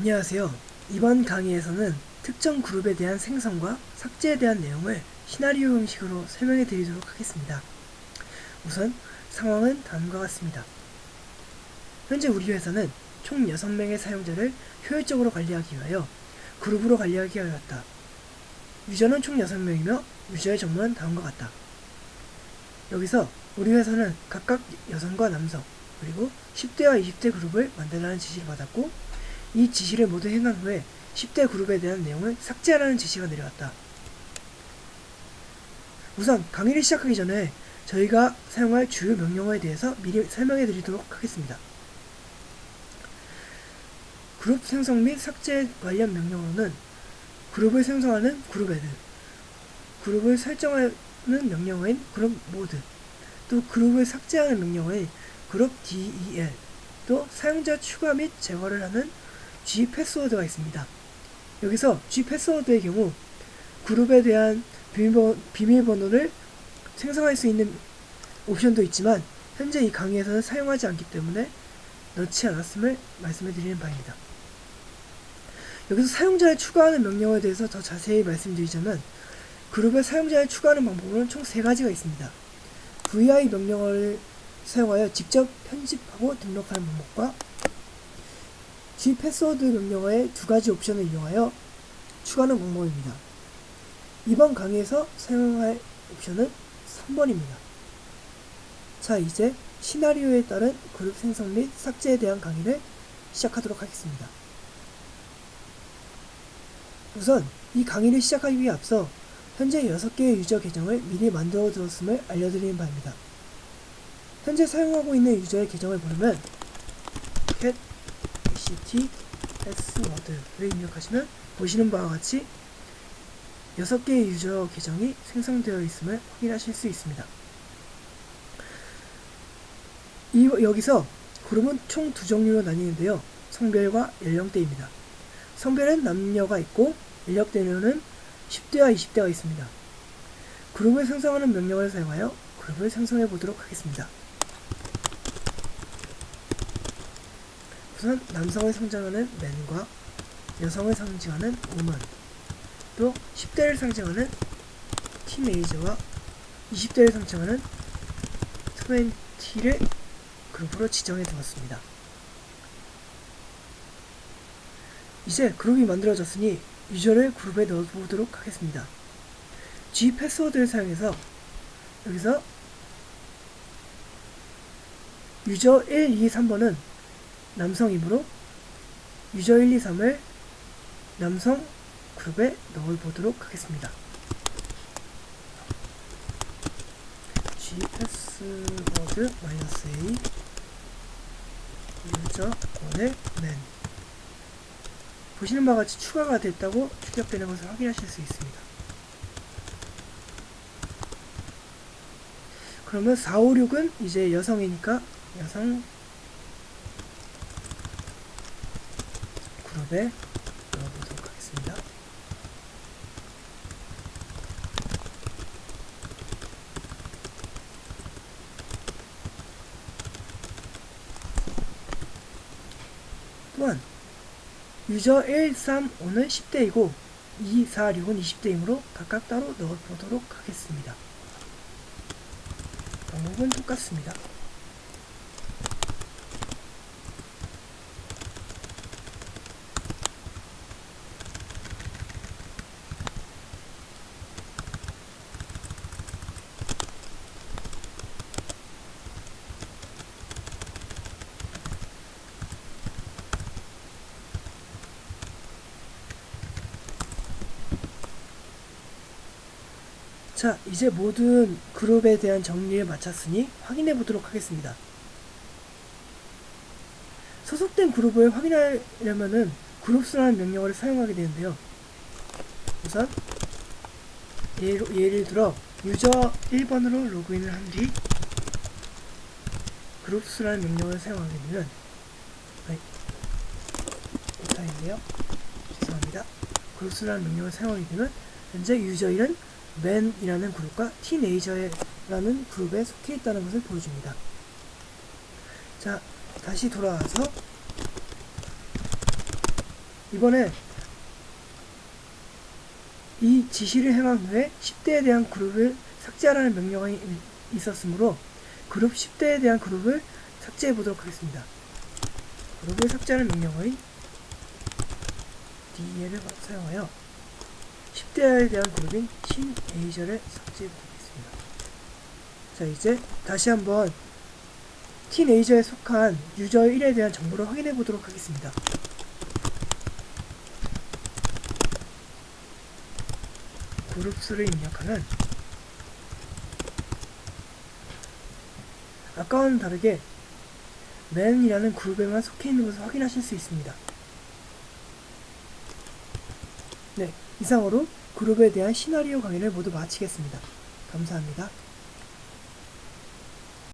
안녕하세요. 이번 강의에서는 특정 그룹에 대한 생성과 삭제에 대한 내용을 시나리오 형식으로 설명해 드리도록 하겠습니다. 우선 상황은 다음과 같습니다. 현재 우리 회사는 총 6명의 사용자를 효율적으로 관리하기 위하여 그룹으로 관리하기 하였다. 유저는 총 6명이며 유저의 정보는 다음과 같다. 여기서 우리 회사는 각각 여성과 남성 그리고 10대와 20대 그룹을 만들라는 지시를 받았고 이 지시를 모두 행한 후에 10대 그룹에 대한 내용을 삭제하라는 지시가 내려왔다. 우선 강의를 시작하기 전에 저희가 사용할 주요 명령어에 대해서 미리 설명해 드리도록 하겠습니다. 그룹 생성 및 삭제 관련 명령어는 그룹을 생성하는 그룹 애드, 그룹을 설정하는 명령어인 그룹 모드, 또 그룹을 삭제하는 명령어인 그룹 DEL, 또 사용자 추가 및 제거를 하는 G 패스워드가 있습니다. 여기서 G 패스워드의 경우 그룹에 대한 비밀번호, 비밀번호 를 생성할 수 있는 옵션도 있지만 현재 이 강의에서는 사용하지 않기 때문에 넣지 않았음을 말씀해 드리는 바입니다. 여기서 사용자를 추가하는 명령어에 대해서 더 자세히 말씀드리자면 그룹에 사용자를 추가하는 방법은 총 세 가지가 있습니다. VI 명령어를 사용하여 직접 편집하고 등록하는 방법과 G 패스워드 명령어의 두 가지 옵션을 이용하여 추가하는 방법입니다. 이번 강의에서 사용할 옵션은 3번입니다. 자, 이제 시나리오에 따른 그룹 생성 및 삭제에 대한 강의를 시작하도록 하겠습니다. 우선 이 강의를 시작하기 위해 앞서 현재 6개의 유저 계정을 미리 만들어 두었음을 알려드리는 바입니다. 현재 사용하고 있는 유저의 계정을 보려면 cat act password를 입력하시면 보시는 바와 같이 6개의 유저 계정이 생성되어 있음을 확인하실 수 있습니다. 이, 여기서 그룹은 총 두 종류로 나뉘는데요. 성별과 연령대입니다. 성별은 남녀가 있고 연령대는 10대와 20대가 있습니다. 그룹을 생성하는 명령을 사용하여 그룹을 생성해 보도록 하겠습니다. 우선 남성을 상징하는 맨과 여성을 상징하는 woman 또 10대를 상징하는 티네이저와 20대를 상징하는 20를 그룹으로 지정해 두었습니다. 이제 그룹이 만들어졌으니 유저를 그룹에 넣어보도록 하겠습니다. G 패스워드를 사용해서 여기서 유저 1, 2, 3번은 남성이므로 유저 1, 2, 3을 남성 그룹에 넣어 보도록 하겠습니다. G 패스워드 마이너스 A 유저 1의 맨 보시는 바와 같이 추가가 됐다고 추적되는 것을 확인하실 수 있습니다. 그러면 4, 5, 6은 이제 여성이니까 여성 그룹에 넣어보도록 하겠습니다. 또한 유저 1, 3, 5는 10대이고 2, 4, 6은 20대이므로 각각 따로 넣어보도록 하겠습니다. 방법은 똑같습니다. 자, 이제 모든 그룹에 대한 정리를 마쳤으니 확인해 보도록 하겠습니다. 소속된 그룹을 확인하려면은 그룹수라는 명령어를 사용하게 되는데요. 우선 예를, 예를 들어 유저 1번으로 로그인을 한 뒤 그룹수라는 명령어를 사용하게 되면 못하겠네요. 죄송합니다. 그룹수라는 명령어를 사용하게 되면 현재 유저 1은 맨이라는 그룹과 티네이저라는 그룹에 속해 있다는 것을 보여줍니다. 자, 다시 돌아와서 이번에 이 지시를 행한 후에 10대에 대한 그룹을 삭제하라는 명령이 있었으므로 그룹 10대에 대한 그룹을 삭제해 보도록 하겠습니다. 그룹을 삭제하는 명령의 DL을 사용하여 10대에 대한 그룹인 신에이저를 삭제해 보겠습니다. 자 이제 다시 한번 티네이저에 속한 유저 1에 대한 정보를 확인해 보도록 하겠습니다. 그룹 수를 입력하면 아까와는 다르게 맨이라는 그룹에만 속해 있는 것을 확인하실 수 있습니다. 네, 이상으로 그룹에 대한 시나리오 강의를 모두 마치겠습니다. 감사합니다.